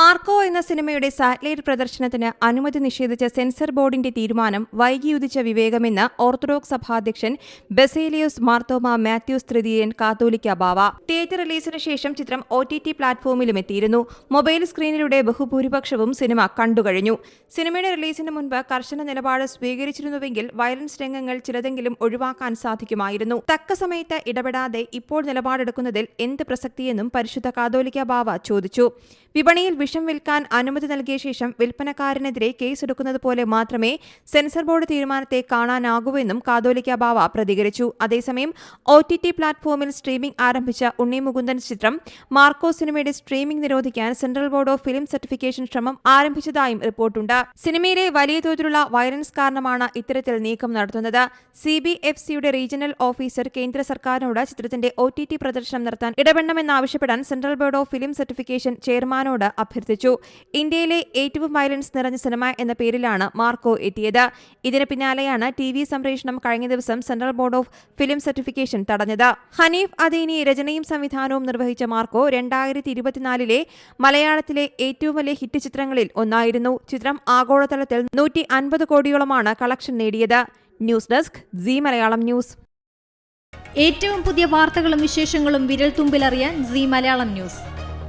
Marco എന്ന സിനിമയുടെ satellite പ്രദർശനത്തിന് അനുമതി നിഷേധിച്ച സെൻസർ ബോർഡിന്റെ തീരുമാനം വൈകിയുദിച്ച വിവേകമെന്ന് ഓർത്തഡോക്സ് സഭാധ്യക്ഷൻ ബെസേലിയോസ് മാർത്തോമ മാത്യൂസ് തൃതീയൻ കാത്തോലിക്ക ബാവ. തിയേറ്റർ റിലീസിന് ശേഷം ചിത്രം ഒ ടി ടി പ്ലാറ്റ്ഫോമിലും എത്തിയിരുന്നു. മൊബൈൽ സ്ക്രീനിലൂടെ ബഹുഭൂരിപക്ഷവും സിനിമ കണ്ടുകഴിഞ്ഞു സിനിമയുടെ റിലീസിന് മുൻപ് കർശന നിലപാട് സ്വീകരിച്ചിരുന്നുവെങ്കിൽ വയലൻസ് രംഗങ്ങൾ ചിലതെങ്കിലും ഒഴിവാക്കാൻ സാധിക്കുമായിരുന്നു. തക്ക സമയത്ത് ഇടപെടാതെ ഇപ്പോൾ നിലപാടെടുക്കുന്നതിൽ എന്ത് പ്രസക്തിയെന്നും പരിശുദ്ധ കാതോലിക്ക ബാവ ചോദിച്ചു. വിപണിയിൽ വിഷം വിൽക്കാൻ അനുമതി നൽകിയ ശേഷം വിൽപ്പനക്കാരനെതിരെ കേസെടുക്കുന്നത് പോലെ മാത്രമേ സെൻസർ ബോർഡ് തീരുമാനത്തെ കാണാനാകൂവെന്നും കാതോലിക്ക ബാവ പ്രതികരിച്ചു. അതേസമയം ഒ ടി ടി പ്ലാറ്റ്ഫോമിൽ സ്ട്രീമിംഗ് ആരംഭിച്ച ഉണ്ണി മുകുന്ദൻ ചിത്രം മാർക്കോ സിനിമയുടെ സ്ട്രീമിംഗ് നിരോധിക്കാൻ central board of film certification ശ്രമം ആരംഭിച്ചതായും റിപ്പോർട്ടുണ്ട്. സിനിമയിലെ വലിയ തോതിലുള്ള വയലൻസ് കാരണമാണ് ഇത്തരത്തിൽ നീക്കം നടത്തുന്നത്. സി ബി എഫ് സിയുടെ റീജിയണൽ ഓഫീസർ കേന്ദ്ര സർക്കാരിനോട് ചിത്രത്തിന്റെ ഒ ടി ടി പ്രദർശനം നടത്താൻ ഇടപെടണമെന്നാവശ്യപ്പെടാൻ central board of film certification ചെയർമാനോട് അഭ്യർത്ഥിച്ചു. ഇന്ത്യയിലെ ഏറ്റവും വയലൻസ് നിറഞ്ഞ സിനിമ എന്ന പേരിലാണ് മാർക്കോ എത്തിയത്. ഇതിന് പിന്നാലെയാണ് ടി വി സംപ്രേഷണം കഴിഞ്ഞ ദിവസം central board of film certification തടഞ്ഞത്. ഹനീഫ് അദീനി രചനയും സംവിധാനവും നിർവഹിച്ച മാർക്കോ രണ്ടായിരത്തി ഇരുപത്തിനാലിലെ മലയാളത്തിലെ ഏറ്റവും വലിയ ഹിറ്റ് ചിത്രങ്ങളിൽ ഒന്നായിരുന്നു. ചിത്രം ആഗോളതലത്തിൽ നൂറ്റി അൻപത് കോടിയോളമാണ് കളക്ഷൻ നേടിയത്. News desk Zee Malayalam news. ഏറ്റവും പുതിയ വാർത്തകളും വിശേഷങ്ങളും വിരൽ തുമ്പിലറിയാൻ സി മലയാളം ന്യൂസ്.